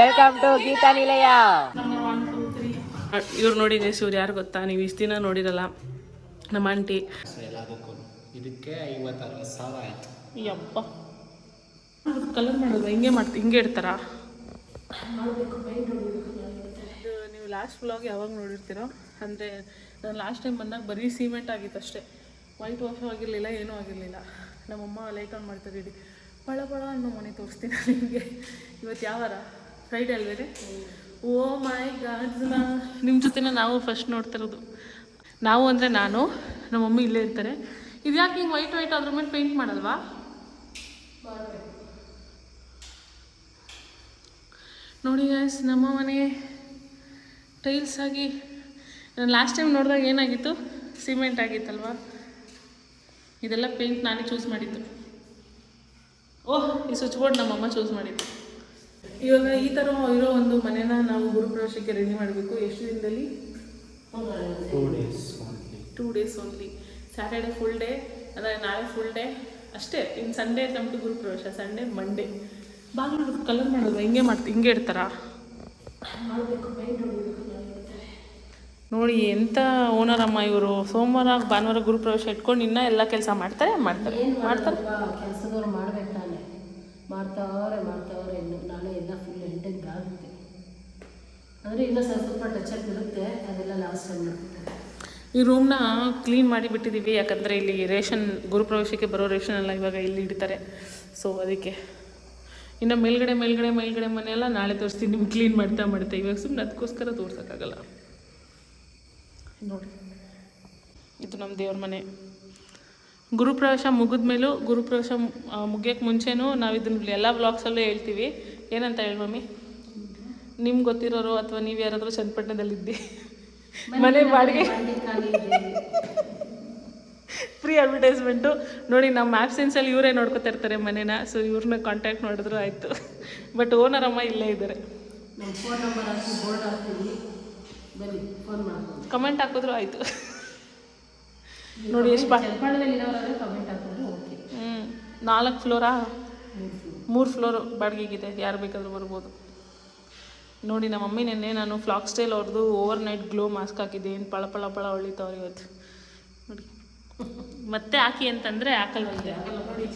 Welcome to Geetha ನಿಲಯ ಇವ್ರು ನೋಡಿ ಗೈಸ್ ಇವ್ರು ಯಾರು ಗೊತ್ತಾ? ನೀವು ಇಷ್ಟು ದಿನ ನೋಡಿರಲ್ಲ ನಮ್ಮ ಆಂಟಿ. ಎಲ್ಲದಕ್ಕೂ ಇದಕ್ಕೆ ಐವತ್ತು ಅರವತ್ತು ಸಾವಿರ ಆಯಿತು. ಯಪ್ಪ ಕಲರ್ ಮಾಡೋದು ಹಿಂಗೆ ಮಾಡ್ತಿ ಹಿಂಗೆ ಇಡ್ತಾರಾ? ಇದು ನೀವು ಲಾಸ್ಟ್ ಬ್ಲಾಗ್ ಯಾವಾಗ ನೋಡಿರ್ತೀರೋ ಅಂದರೆ ನಾನು ಲಾಸ್ಟ್ ಟೈಮ್ ಬಂದಾಗ ಬರೀ ಸಿಮೆಂಟ್ ಆಗಿತ್ತು ಅಷ್ಟೇ. ವೈಟ್ ವಾಶ್ ಆಗಿರಲಿಲ್ಲ ಏನೂ ಆಗಿರಲಿಲ್ಲ. ನಮ್ಮಮ್ಮ ಲೈಟ್ ಆನ್ ಮಾಡ್ತಾರೆ ಇಡಿ. ಪಳ ಪಳ ಅನ್ನೋ ಮನೆ ತೋರಿಸ್ತೀನಿ ನಿಮಗೆ. ಇವತ್ತು ಯಾವಾರ ಫ್ರೈಡೆ ಅಲ್ವೇನೆ ಓ ಮೈ ಗಾಡ್ ನಿಮ್ಮ ಜೊತೆನೇ ನಾವು ಫಸ್ಟ್ ನೋಡ್ತಿರೋದು. ನಾವು ಅಂದರೆ ನಾನು, ನಮ್ಮ ಮಮ್ಮಿ ಇಲ್ಲೇ ಇರ್ತಾರೆ. ಇದು ಯಾಕೆ ಹಿಂಗೆ ವೈಟ್ ವೈಟ್ ಅದ್ರ ಮೇಲೆ ಪೇಂಟ್ ಮಾಡಲ್ವಾ? ನೋಡಿ ಗಾಯ್ಸ್ ನಮ್ಮ ಮನೆ ಟೈಲ್ಸ್ ಆಗಿ, ನಾನು ಲಾಸ್ಟ್ ಟೈಮ್ ನೋಡಿದಾಗ ಏನಾಗಿತ್ತು? ಸಿಮೆಂಟ್ ಆಗಿತ್ತಲ್ವಾ? ಇದೆಲ್ಲ ಪೇಂಟ್ ನಾನೇ ಚೂಸ್ ಮಾಡಿದ್ದು. ಓಹ್ ಈ ಸ್ವಿಚ್ ಬೋರ್ಡ್ ನಮ್ಮಮ್ಮ ಚೂಸ್ ಮಾಡಿದ್ದು. ಇವಾಗ ಈ ಥರ ಇರೋ ಒಂದು ಮನೆನ ನಾವು ಗುರುಪ್ರವೇಶಕ್ಕೆ ರೆಡಿ ಮಾಡಬೇಕು. ಎಷ್ಟು ದಿನದಲ್ಲಿ? Two days only two days only Saturday full day ಅಂದರೆ ನಾಳೆ ಫುಲ್ ಡೇ ಅಷ್ಟೇ ಇನ್ನು ಸಂಡೇ ನಮ್ಮದು ಗುರುಪ್ರವೇಶ ಸಂಡೇ ಮಂಡೇ ಬಾಗಿಲು ಕಲರ್ ಮಾಡೋದು ಹಿಂಗೆ ಮಾಡ್ತೀವಿ ಹಿಂಗೆ ಇಡ್ತಾರಾ? ನೋಡಿ ಎಂಥ ಓನರಮ್ಮ ಇವರು? ಸೋಮವಾರ ಭಾನುವಾರ ಗುರುಪ್ರವೇಶ ಇಟ್ಕೊಂಡು ಇನ್ನೂ ಎಲ್ಲ ಕೆಲಸ ಮಾಡ್ತಾರೆ ಮಾಡ್ತಾರೆ ಮಾಡ್ತಾರೆ. ಕೆಲಸದವ್ರು ಮಾಡ್ಬೇಕು ತಾನೆ. ಮಾಡ್ತಾವ್ರೆ ಮಾಡ್ತಾವ್ರೆ ನಾಳೆ ಎಲ್ಲ ಫುಲ್ ಆಗುತ್ತೆ. ಅಂದರೆ ಇನ್ನೂ ಸ್ವಲ್ಪ ಸ್ವಲ್ಪ ಟಚಪ್ ಇರುತ್ತೆ ಅದೆಲ್ಲ ಲಾಸ್ಟ್ ಟೈಮ್ ಈ ರೂಮ್ನ ಕ್ಲೀನ್ ಮಾಡಿ ಬಿಟ್ಟಿದ್ದೀವಿ ಯಾಕಂದರೆ ಇಲ್ಲಿ ರೇಷನ್ ಗುರುಪ್ರವೇಶಕ್ಕೆ ಬರೋ ರೇಷನ್ ಎಲ್ಲ ಇವಾಗ ಇಲ್ಲಿ ಇಡ್ತಾರೆ. ಸೊ ಅದಕ್ಕೆ ಇನ್ನು ಮೇಲ್ಗಡೆ ಮೇಲ್ಗಡೆ ಮೇಲ್ಗಡೆ ಮನೆಯೆಲ್ಲ ನಾಳೆ ತೋರಿಸ್ತೀನಿ ನಿಮ್ಗೆ ಕ್ಲೀನ್ ಮಾಡ್ತಾ ಮಾಡ್ತಾ. ಇವಾಗ ಸುಮ್ಮನೆ ಅದಕ್ಕೋಸ್ಕರ ತೋರ್ಸೋಕ್ಕಾಗಲ್ಲ. ನೋಡಿ. ಇದು ನಮ್ಮ ದೇವ್ರ ಮನೆ. ಗುರುಪ್ರವೇಶ ಮುಗಿದ ಮೇಲೂ ಗುರುಪ್ರವೇಶ ಮುಗಿಯೋಕ್ಕೆ ಮುಂಚೆನೂ ನಾವು ಇದನ್ನ ಎಲ್ಲ ವ್ಲಾಗ್ಸಲ್ಲೂ ಹೇಳ್ತೀವಿ. ಏನಂತ ಹೇಳಿ ಮಮ್ಮಿ? ನಿಮ್ಗೆ ಗೊತ್ತಿರೋರು ಅಥವಾ ನೀವು ಯಾರಾದರೂ ಚನ್ನಪಟ್ಟಣದಲ್ಲಿದ್ದಿ? ಮನೆ ಬಾಡಿಗೆ. ಫ್ರೀ ಅಡ್ವರ್ಟೈಸ್ಮೆಂಟು ನೋಡಿ ನಮ್ಮ ಆ್ಯಬ್ಸೆನ್ಸಲ್ಲಿ ಇವರೇ ನೋಡ್ಕೊತಾ ಇರ್ತಾರೆ ಮನೇನ. ಸೊ ಇವ್ರನ್ನ ಕಾಂಟ್ಯಾಕ್ಟ್ ಮಾಡಿದ್ರು ಆಯಿತು. ಬಟ್ ಓನರ್ ಅಮ್ಮ ಇಲ್ಲೇ ಇದ್ದಾರೆ ಬನ್ನಿ ಫೋನ್ ಮಾಡ್ಕೊಂಡು ಕಮೆಂಟ್ ಹಾಕಿದ್ರು ಆಯಿತು. ನೋಡಿ ಎಷ್ಟು ಕಮೆಂಟ್ ಹಾಕಿದ್ರೆ ಓಕೆ ಹ್ಞೂ ನಾಲ್ಕು ಫ್ಲೋರಾ? ಮೂರು ಫ್ಲೋರ್ ಬಾಡಿಗೆಗಿದೆ ಯಾರು ಬೇಕಾದರೂ ಬರ್ಬೋದು. ನೋಡಿ ನಮ್ಮ ಮಮ್ಮಿ ನೆನ್ನೆ ನಾನು ಫ್ಲಾಕ್ ಸ್ಟೈಲ್ ಅವ್ರದ್ದು ಓವರ್ ನೈಟ್ ಗ್ಲೋ ಮಾಸ್ಕ್ ಹಾಕಿದ್ದೆ ಏನು ಪಳ ಪಳ ಪಳ ಹೊಳಿತಾವ್ರು ಇವತ್ತು. ನೋಡಿ. ಮತ್ತೆ ಹಾಕಿ ಅಂತಂದರೆ ಹಾಕಲ್ವಂತೆ ನೋಡಿ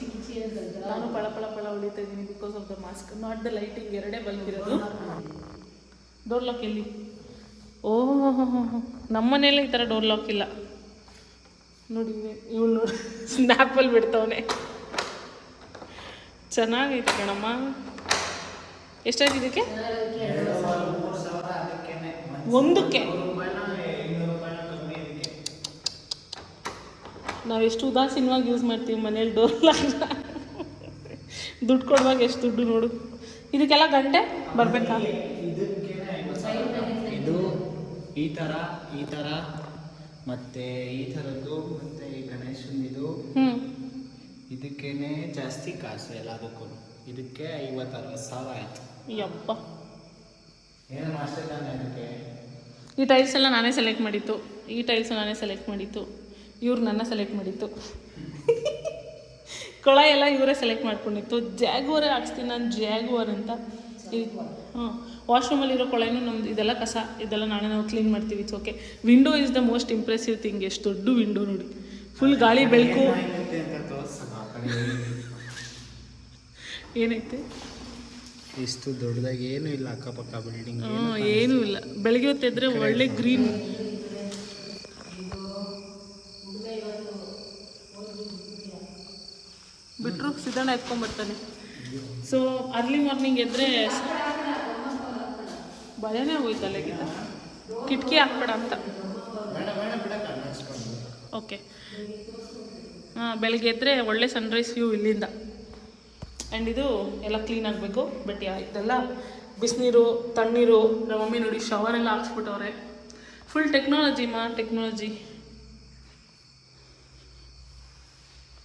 ನಾನು ಪಳ ಪಳ ಪಳ ಹೊಳಿತಾ ಇದ್ದೀನಿ because of the mask not the lighting ಎರಡೇ ಬಂದಿರೋದು. ದೊಡ್ಡ ಡೋರ್ ಲಾಕ್ ಎಲ್ಲಿ? ಓಹ್ ನಮ್ಮ ಮನೇಲಿ ಈ ಥರ ಡೋರ್ ಲಾಕ್ ಇಲ್ಲ. ನೋಡಿ ಇವಳು ನೋಡಿ ಸ್ನ್ಯಾಪಲ್ಲಿ ಬಿಡ್ತವನೆ. ಚೆನ್ನಾಗೈತೆ ಕಣಮ್ಮ. ಎಷ್ಟಾಯ್ತು ಇದಕ್ಕೆ? ಒಂದಕ್ಕೆ. ನಾವು ಎಷ್ಟು ಉದಾಸೀನವಾಗಿ ಯೂಸ್ ಮಾಡ್ತೀವಿ ಮನೇಲಿ ಡೋರ್ ಲಾಕ್ ದುಡ್ಡು ಕೊಡುವಾಗ ಎಷ್ಟು ದುಡ್ಡು ನೋಡು. ಇದಕ್ಕೆಲ್ಲ ಗಂಟೆ? ಬರಬೇಕಾ? ಈ ಥರ ಈ ಥರ ಮತ್ತೆ ಈ ಥರದ್ದು ಮತ್ತೆ ಈ ಗಣೇಶನಿದು. ಇದಕ್ಕೇನೆ ಜಾಸ್ತಿ ಕಾಸು ಎಲ್ಲದಕ್ಕೂ ಇದಕ್ಕೆ ಐವತ್ತು ಅರವತ್ತು ಸಾವಿರ ಆಯ್ತು. ಯಪ್ಪ. ಏನು ಮಾಸ್ಟರ್ ಈ ಟೈಲ್ಸ್ ಎಲ್ಲ ನಾನೇ ಸೆಲೆಕ್ಟ್ ಮಾಡಿತ್ತು ಈ ಟೈಲ್ಸ್ ನಾನೇ ಸೆಲೆಕ್ಟ್ ಮಾಡಿತ್ತು ಇವ್ರು ನನ್ನ ಸೆಲೆಕ್ಟ್ ಮಾಡಿತ್ತು ಕೊಳ ಎಲ್ಲ ಇವರೇ ಸೆಲೆಕ್ಟ್ ಮಾಡ್ಕೊಂಡಿತ್ತು. ಜಾಗುವರೇ ಹಾಕ್ಸ್ತೀನಿ ನಾನು ಜಾಗುವರ್ ಅಂತ. ಹಾಂ ವಾಶ್ರೂಮಲ್ಲಿರೋ ಕೊಳೆನೂ ನಮ್ದು ಇದೆಲ್ಲ ಕಸ ಇದೆಲ್ಲ ನಾಳೆ ನಾವು ಕ್ಲೀನ್ ಮಾಡ್ತೀವಿ. It's okay window is the most impressive thing ಎಷ್ಟು ದೊಡ್ಡ ವಿಂಡೋ ನೋಡಿ. ಫುಲ್ ಗಾಳಿ ಬೆಳಕು. ಏನೈತೆ? ಇಷ್ಟು ದೊಡ್ಡದಾಗಿ ಏನೂ ಇಲ್ಲ ಅಕ್ಕಪಕ್ಕ ಬಿಲ್ಡಿಂಗ್ ಹಾಂ ಏನೂ ಇಲ್ಲ. ಬೆಳಗ್ಗೆ ಹೊತ್ತಿದ್ರೆ ಒಳ್ಳೆ ಗ್ರೀನ್ ಬಿಟ್ಟರು ಸಿದ್ದಣ್ಣ ಎತ್ಕೊಂಡ್ಬರ್ತಾನೆ ಸೊ ಅರ್ಲಿ ಮಾರ್ನಿಂಗ್ ಎದ್ರೆ ಭಯನೇ ಹೋಯ್ತಲ್ಲ ಗೀತ ಕಿಟಕಿ ಹಾಕ್ಬೇಡ ಅಂತ. ಓಕೆ ಹಾಂ, ಬೆಳಗ್ಗೆ ಎದ್ದರೆ ಒಳ್ಳೆ ಸನ್ರೈಸ್ ವ್ಯೂ ಇಲ್ಲಿಂದ. ಆ್ಯಂಡ್ ಇದು ಎಲ್ಲ ಕ್ಲೀನ್ ಆಗಬೇಕು ಬಟ್ ಇದೆಲ್ಲ ಬಿಸಿನೀರು, ತಣ್ಣೀರು ನಮ್ಮ ಮಮ್ಮಿ ನೋಡಿ ಶವರ್ ಎಲ್ಲ ಹಾಕ್ಸ್ಬಿಟ್ಟವ್ರೆ. ಫುಲ್ ಟೆಕ್ನಾಲಜಿ ಮಾ ಟೆಕ್ನಾಲಜಿ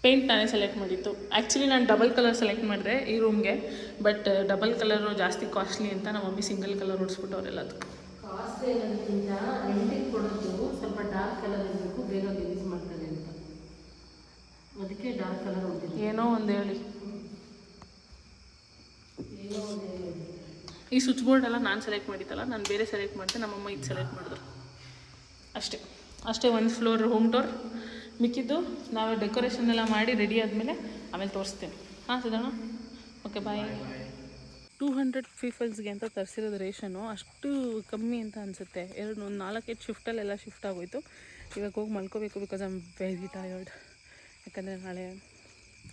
ಪೇಂಟ್ ನಾನೇ ಸೆಲೆಕ್ಟ್ ಮಾಡಿತ್ತು ಆ್ಯಕ್ಚುಲಿ ನಾನು ಡಬಲ್ ಕಲರ್ ಸೆಲೆಕ್ಟ್ ಮಾಡಿದೆ ಈ ರೂಮ್ಗೆ ಬಟ್ ಡಬಲ್ ಕಲರು ಜಾಸ್ತಿ ಕಾಸ್ಟ್ಲಿ ಅಂತ ನಮ್ಮ ಮಮ್ಮಿ ಸಿಂಗಲ್ ಕಲರ್ ಹೊಡಿಸ್ಬಿಟ್ಟವ್ರೆಲ್ಲ ಅದು. ಇರೋದ್ರಿಂದ ಕೊಡೋದು ಸ್ವಲ್ಪ ಡಾರ್ಕ್ ಕಲರ್ ಇರಬೇಕು ಬೇಗ ರಿಲೀಸ್ ಮಾಡ್ತಾರೆ ಅಂತ. ಅದಕ್ಕೆ ಡಾರ್ಕ್ ಕಲರ್ ಏನೋ ಒಂದು ಹೇಳಿ. ಏನೋ ಒಂದು ಈ ಸ್ವಿಚ್ ಬೋರ್ಡ್ ಎಲ್ಲ ನಾನು ಸೆಲೆಕ್ಟ್ ಮಾಡಿದ್ದಲ್ಲ ನಾನು ಬೇರೆ ಸೆಲೆಕ್ಟ್ ಮಾಡಿದೆ ನಮ್ಮಮ್ಮ ಇದು ಸೆಲೆಕ್ಟ್ ಮಾಡಿದ್ರು. ಅಷ್ಟೇ. ಅಷ್ಟೇ ಒಂದು ಫ್ಲೋರ್ ಹೋಮ್ ಟೂರ್ ಮಿಕ್ಕಿದ್ದು ನಾವು ಡೆಕೋರೇಷನ್ ಎಲ್ಲ ಮಾಡಿ ರೆಡಿ ಆದಮೇಲೆ ಆಮೇಲೆ ತೋರಿಸ್ತೀನಿ. ಹಾಂ Siddanna okay bye two hundred ಪೀಪಲ್ಸ್ಗೆ ಅಂತ ತರಿಸಿರೋದು ರೇಷನು ಅಷ್ಟು ಕಮ್ಮಿ ಅಂತ ಅನಿಸುತ್ತೆ. ಎರಡು ಒಂದು ನಾಲ್ಕೈದು ಶಿಫ್ಟಲ್ಲೆಲ್ಲ ಶಿಫ್ಟ್ ಆಗೋಯ್ತು. ಇವಾಗ ಹೋಗಿ ಮಲ್ಕೋಬೇಕು because I am very tired ಯಾಕಂದರೆ ನಾಳೆ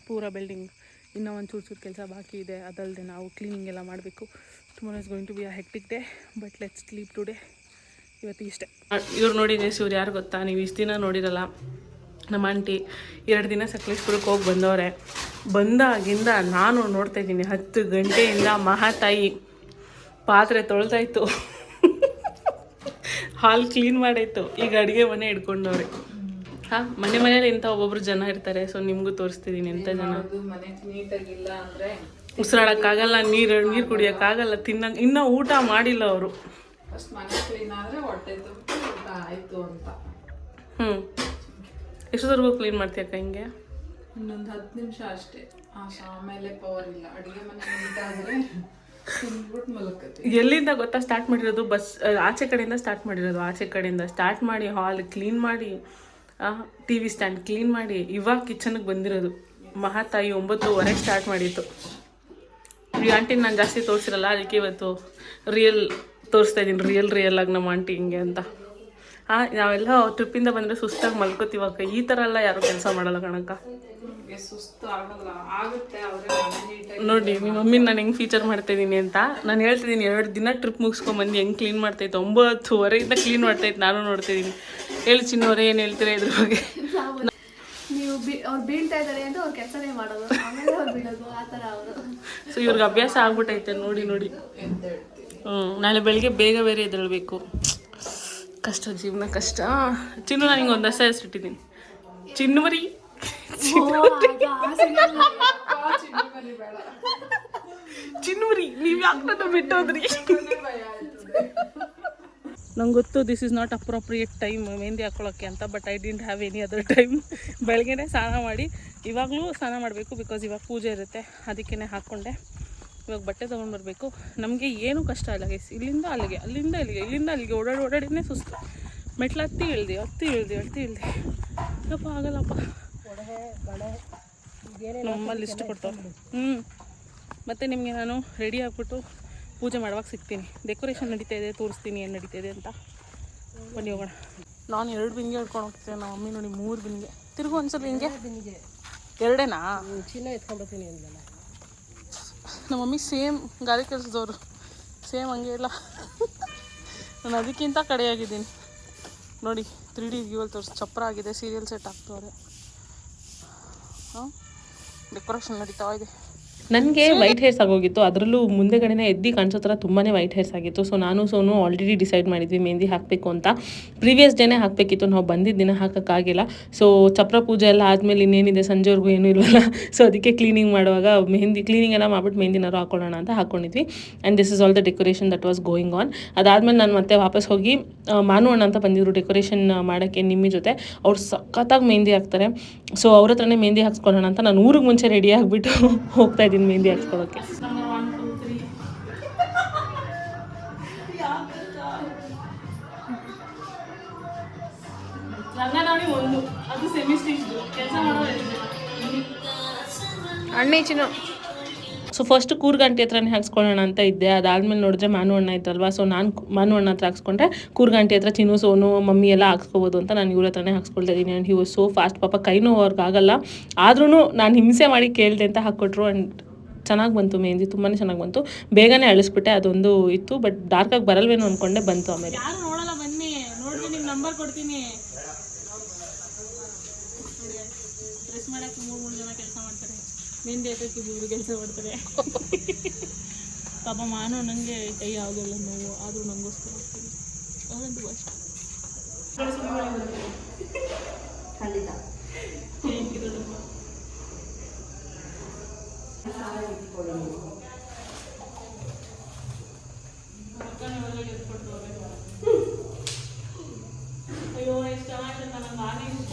ಪೂರ ಬಿಲ್ಡಿಂಗ್ ಇನ್ನೂ ಒಂದು ಚೂರು ಚೂರು ಕೆಲಸ ಬಾಕಿ ಇದೆ. ಅದಲ್ಲದೆ ನಾವು ಕ್ಲೀನಿಂಗ್ ಎಲ್ಲ ಮಾಡಬೇಕು. Tomorrow is going to be a hectic day but let's sleep today ಇವತ್ತು ಇಷ್ಟೇ. ಇವ್ರು ನೋಡಿ ಗೈಸ್ ಇವ್ರು ಯಾರು ಗೊತ್ತಾ? ನೀವು ಇಷ್ಟು ದಿನ ನೋಡಿರಲ್ಲ. ನಮ್ಮ ಆಂಟಿ ಎರಡು ದಿನ ಸಕಲೇಶ್ಪುರಕ್ಕೆ ಹೋಗಿ ಬಂದವ್ರೆ. ಬಂದಾಗಿಂದ ನಾನು ನೋಡ್ತಾ ಇದ್ದೀನಿ ಹತ್ತು ಗಂಟೆಯಿಂದ ಮಹಾತಾಯಿ ಪಾತ್ರೆ ತೊಳ್ತಾಯಿತ್ತು ಹಾಲು ಕ್ಲೀನ್ ಮಾಡಾಯ್ತು. ಈಗ ಅಡುಗೆ ಮನೆ ಇಟ್ಕೊಂಡವ್ರೆ ಹಾಂ ಮನೆ ಮನೇಲಿ ಇಂಥ ಒಬ್ಬೊಬ್ರು ಜನ ಇರ್ತಾರೆ ಸೊ ನಿಮಗೂ ತೋರಿಸ್ತಿದ್ದೀನಿ ಎಂಥ ಜನ. ಉಸಿರಾಡೋಕ್ಕಾಗಲ್ಲ ನೀರು ನೀರು ಕುಡಿಯೋಕ್ಕಾಗಲ್ಲ ತಿನ್ನ ಇನ್ನೂ ಊಟ ಮಾಡಿಲ್ಲ ಅವರು. ಹ್ಞೂ ಎಷ್ಟೊತ್ತವರೆಗೂ ಕ್ಲೀನ್ ಮಾಡ್ತೀಯಕ್ಕ ಹಿಂಗೆ? ಇನ್ನೊಂದು ಹತ್ತು ನಿಮಿಷ ಅಷ್ಟೇ. ಆಮೇಲೆ ಪವರ್ ಇಲ್ಲ. ಅಡುಗೆ ಮನೆ ನೀಟಾದ್ರೆ ಎಲ್ಲಿಂದ ಗೊತ್ತಾ ಸ್ಟಾರ್ಟ್ ಮಾಡಿರೋದು? ಬಸ್ ಆಚೆ ಕಡೆಯಿಂದ ಸ್ಟಾರ್ಟ್ ಮಾಡಿರೋದು. ಆಚೆ ಕಡೆಯಿಂದ ಸ್ಟಾರ್ಟ್ ಮಾಡಿ ಹಾಲ್ ಕ್ಲೀನ್ ಮಾಡಿ ಟಿ ವಿ ಸ್ಟ್ಯಾಂಡ್ ಕ್ಲೀನ್ ಮಾಡಿ ಇವಾಗ ಕಿಚನ್ಗೆ ಬಂದಿರೋದು. ಮಹಾತಾಯಿ ಒಂಬತ್ತುವರೆಗೆ ಸ್ಟಾರ್ಟ್ ಮಾಡಿತ್ತು. ಈ ಆಂಟಿನ ನಾನು ಜಾಸ್ತಿ ತೋರಿಸಿರಲ್ಲ ಅದಕ್ಕೆ ಇವತ್ತು ರಿಯಲ್ ತೋರಿಸ್ತಾ ಇದ್ದೀನಿ ರಿಯಲ್ ರಿಯಲ್ ಆಗಿ ನಮ್ಮ ಆಂಟಿ ಹಿಂಗೆ ಅಂತ. ಹಾಂ ನಾವೆಲ್ಲ ಟ್ರಿಪ್ಪಿಂದ ಬಂದರೆ ಸುಸ್ತಾಗಿ ಮಲ್ಕೋತೀವಕ್ಕ ಈ ಥರ ಎಲ್ಲ ಯಾರು ಕೆಲಸ ಮಾಡಲ್ಲ ಕಣಕ್ಕ. ನಮ್ಗೆ ಸುಸ್ತು ಆಗಲ್ಲ. ಆಗುತ್ತೆ ಅವರೇ ನೀಟಾಗಿ ನೋಡಿ ನಿಮ್ಮ ಮಮ್ಮಿ ನಾನು ಹೆಂಗೆ ಫೀಚರ್ ಮಾಡ್ತಾ ಇದ್ದೀನಿ ಅಂತ ನಾನು ಹೇಳ್ತಿದ್ದೀನಿ ಎರಡು ದಿನ ಟ್ರಿಪ್ ಮುಗಿಸ್ಕೊಂಬಂದು ಹೆಂಗೆ ಕ್ಲೀನ್ ಮಾಡ್ತಾಯಿತ್ತು ಒಂಬತ್ತುವರೆಯಿಂದ ಕ್ಲೀನ್ ಮಾಡ್ತಾಯಿತ್ತು ನಾನು ನೋಡ್ತಿದ್ದೀನಿ ಹೇಳಿ ಚಿನ್ನವರೇ ಏನು ಹೇಳ್ತೀರಾ ಇದ್ರ ಬಗ್ಗೆ? ನೀವು ಬಿ ಅವ್ರು ಬೀಳ್ತಾ ಇದ್ದಾರೆ ಅಂತ ಅವ್ರು ಕೆಲಸನೇ ಮಾಡೋದು. ಆಮೇಲೆ ಅವ್ರು ಬೀಳೋದು ಆ ಥರ ಅವರು. ಸೊ ಇವ್ರಿಗೆ ಅಭ್ಯಾಸ ಆಗ್ಬಿಟ್ಟೈತೆ ನೋಡಿ ನೋಡಿ. ಹ್ಞೂ ನಾಳೆ ಬೆಳಿಗ್ಗೆ ಬೇಗ ಬೇರೆ ಎದ್ದೇಳಬೇಕು. ಕಷ್ಟ ಜೀವನ ಕಷ್ಟ. ಚಿನ್ನು ನಾನು ಹಿಂಗೆ ಒಂದು ಹೆಸರು ಹೆಸರಿಟ್ಟಿದ್ದೀನಿ ಚಿನ್ನುಮರಿ ಚಿನ್ನುಮರಿ ನೀವು ಯಾಕೆ ನನ್ನ ಬಿಟ್ಟೋದ್ರಿ? ನಂಗೆ ಗೊತ್ತು this is not appropriate time mehndi ಹಾಕೊಳ್ಳೋಕ್ಕೆ ಅಂತ but I didn't have any other time ಬೆಳಗ್ಗೆನೇ ಸ್ನಾನ ಮಾಡಿ ಇವಾಗಲೂ ಸ್ನಾನ ಮಾಡಬೇಕು ಬಿಕಾಸ್ ಇವಾಗ ಪೂಜೆ ಇರುತ್ತೆ. ಅದಕ್ಕೇ ಹಾಕ್ಕೊಂಡೆ ಇವಾಗ ಬಟ್ಟೆ ತೊಗೊಂಡು ಬರಬೇಕು. ನಮಗೆ ಏನೂ ಕಷ್ಟ ಇಲ್ಲ ಗೈಸ್ ಇಲ್ಲಿಂದ ಅಲ್ಲಿಗೆ ಅಲ್ಲಿಂದ ಅಲ್ಲಿಗೆ ಇಲ್ಲಿಂದ ಅಲ್ಲಿಗೆ ಓಡಾಡಿ ಓಡಾಡಿನೇ ಸುಸ್ತು. ಮೆಟ್ಲು ಹತ್ತಿ ಇಳ್ದು ಹತ್ತಿ ಇಳ್ದಿ ಹತ್ತಿ ಇಳ್ದಿ. ಯಪ್ಪ ಆಗಲ್ಲಪ್ಪ. ನಮ್ಮಲ್ಲಿ ಲಿಸ್ಟ್ ಕೊಡ್ತಾವೆ ಹ್ಞೂ ಮತ್ತು ನಿಮಗೆ ನಾನು ರೆಡಿ ಆಗಿಬಿಟ್ಟು ಪೂಜೆ ಮಾಡುವಾಗ ಸಿಗ್ತೀನಿ. ಡೆಕೋರೇಷನ್ ನಡೀತಾ ಇದೆ ತೋರಿಸ್ತೀನಿ ಏನು ನಡೀತಾ ಇದೆ ಅಂತ. ಬನ್ನಿ ಹೋಗೋಣ. ನಾನು ಎರಡು ಬಿಂಗೆ ಹಿಡ್ಕೊಂಡು ಹೋಗ್ತೇನೆ ನಮ್ಮ ಮಮ್ಮಿ ನೋಡಿ ಮೂರು ಬಿಂಗೆ. ತಿರುಗು ಒಂದ್ಸಲ ಹಿಂಗೆ? ಎರಡೇನಾ? ಚಿನ್ನ ಎತ್ಕೊಂಡ್ಬರ್ತೀನಿ ಅಂದಲ್ಲ ನಮ್ಮ ಮಮ್ಮಿ ಸೇಮ್ ಗಾರೆ ಕೆಲಸದವ್ರು. ಸೇಮ್ ಹಂಗೆ ಇಲ್ಲ. ನಾನು ಅದಕ್ಕಿಂತ ಕಡೆಯಾಗಿದ್ದೀನಿ. ನೋಡಿ ತ್ರೀ ಡಿ ವ್ಯೂವಲ್ಲಿ ತೋರಿಸಿ, ಚಪ್ರ ಆಗಿದೆ ಸೀರಿಯಲ್ ಸೆಟ್ ಆಗ್ತವ್ರೆ. ಹಾಂ? ಡೆಕೋರೇಷನ್ ನಡೀತಾ ಇದೆ. ನನಗೆ ವೈಟ್ ಹೇರ್ಸ್ ಆಗೋಗಿತ್ತು. ಅದರಲ್ಲೂ ಮುಂದೆಗಡೆನೇ ಎದ್ದು ಕಾಣಿಸೋ ಥರ ತುಂಬಾ ವೈಟ್ ಹೇರ್ಸ್ ಆಗಿತ್ತು. ಸೊ ನಾನು ಸೋನು ಆಲ್ರೆಡಿ ಡಿಸೈಡ್ ಮಾಡಿದ್ವಿ ಮೆಹಂದಿ ಹಾಕಬೇಕು ಅಂತ. ಪ್ರೀವಿಯಸ್ ಡೇನೇ ಹಾಕಬೇಕಿತ್ತು. ನಾವು ಬಂದಿದ್ದ ದಿನ ಹಾಕೋಕ್ಕಾಗಿಲ್ಲ. ಸೊ ಚಪ್ರ ಪೂಜೆ ಎಲ್ಲ ಆದಮೇಲೆ ಇನ್ನೇನಿದೆ? ಸಂಜೆವರೆಗೂ ಏನೂ ಇಲ್ವಲ್ಲ? ಸೊ ಅದಕ್ಕೆ ಕ್ಲೀನಿಂಗ್ ಮಾಡುವಾಗ ಮೆಹಂದಿ ಕ್ಲೀನಿಂಗ್ ಎಲ್ಲ ಮಾಡ್ಬಿಟ್ಟು ಮೆಹಂದಿನಾರು ಹಾಕೊಳ್ಳೋಣ ಅಂತ ಹಾಕೊಂಡಿದ್ವಿ. And this is all the decoration that was going on ಅದಾದಮೇಲೆ ನಾನು ಮತ್ತೆ ವಾಪಸ್ ಹೋಗಿ ಮಾನು ಅಣ್ಣ ಅಂತ ಬಂದಿದ್ರು ಡೆಕೋರೇಷನ್ ಮಾಡೋಕ್ಕೆ ನಿಮ್ಮ ಜೊತೆ. ಅವ್ರು ಸಖತ್ತಾಗಿ ಮೆಹಂದಿ ಹಾಕ್ತಾರೆ. ಸೊ ಅವ್ರ ಹತ್ರನೇ ಮೆಹಂದಿ ಹಾಕ್ಸ್ಕೊಳ್ಳೋಣ ಅಂತ ನಾನು ಊರಿಗೆ ಮುಂಚೆ ರೆಡಿ ಆಗಿಬಿಟ್ಟು ಹೋಗ್ತಾ ಇದ್ದೀನಿ ಮೆಹಂದಿ ಮಾಡೋದು ಅಣ್ಣೆ ಚಿನ್ನು. ಸೊ ಫಸ್ಟ್ ಕೂರ್ಗಂಟಿ ಹತ್ರನೇ ಹಾಕ್ಸ್ಕೊಳ್ಳೋಣ ಅಂತ ಇದ್ದೆ. ಅದಾದ್ಮೇಲೆ ನೋಡಿದ್ರೆ ಮಾನು ಅಣ್ಣ ಇತ್ತಲ್ವಾ ಸೊ ನಾನು ಮಾನು ಅಣ್ಣ ಹತ್ರ ಹಾಕ್ಸ್ಕೊಂಡ್ರೆ ಕೂರ್ಗಂಟಿ ಹತ್ರ ಚಿನ್ನು, ಸೋನು, ಮಮ್ಮಿ ಎಲ್ಲ ಹಾಕ್ಸ್ಕೋಬೋದು ಅಂತ ನಾನು ಇವ್ರ ಹತ್ರನೇ ಹಾಕ್ಸ್ಕೊಳ್ತಾ ಇದ್ದೀನಿ. And he was so fast ಪಾಪ ಕೈ ಆಗಲ್ಲ. ಆದ್ರೂ ನಾನು ಹಿಂಸೆ ಮಾಡಿ ಕೇಳಿದೆ ಅಂತ ಹಾಕ್ಕೊಟ್ರು. ಆ್ಯಂಡ್ ಚೆನ್ನಾಗಿ ಬಂತು ಮೆಹಂದಿ. ತುಂಬಾ ಚೆನ್ನಾಗಿ ಬಂತು. ಬೇಗನೆ ಅಳಿಸ್ಬಿಟ್ಟೆ. ಅದೊಂದು ಇತ್ತು. ಬಟ್ ಡಾರ್ಕ್ ಆಗಿ ಬರಲ್ವೇನೋ ಅಂದ್ಕೊಂಡೆ ಬಂತು ಆಮೇಲೆ. ನಂಬರ್ ಕೊಡ್ತೀನಿ. ಮಾಡೋಕ್ಕೆ ಮೂರು ಮೂರು ಜನ ಕೆಲಸ ಮಾಡ್ತಾರೆ. ಹಾಕೋಕ್ಕೆ ಇಬ್ಬರು ಕೆಲಸ ಮಾಡ್ತಾರೆ. ಪಾಪ ಮಾನು ನನಗೆ ಕೈ ಆಗಲ್ಲ ನೋವು ಆದರೂ ನನಗೋಸ್ಕರ ಹೋಗ್ತೀನಿ. ಅದಂತೂ ಅಷ್ಟೇ. ಅಯ್ಯೋ ಎಷ್ಟು ಚೆನ್ನಾಗಿದೆ ನನಗೆ ಭಾರಿ ಇಷ್ಟ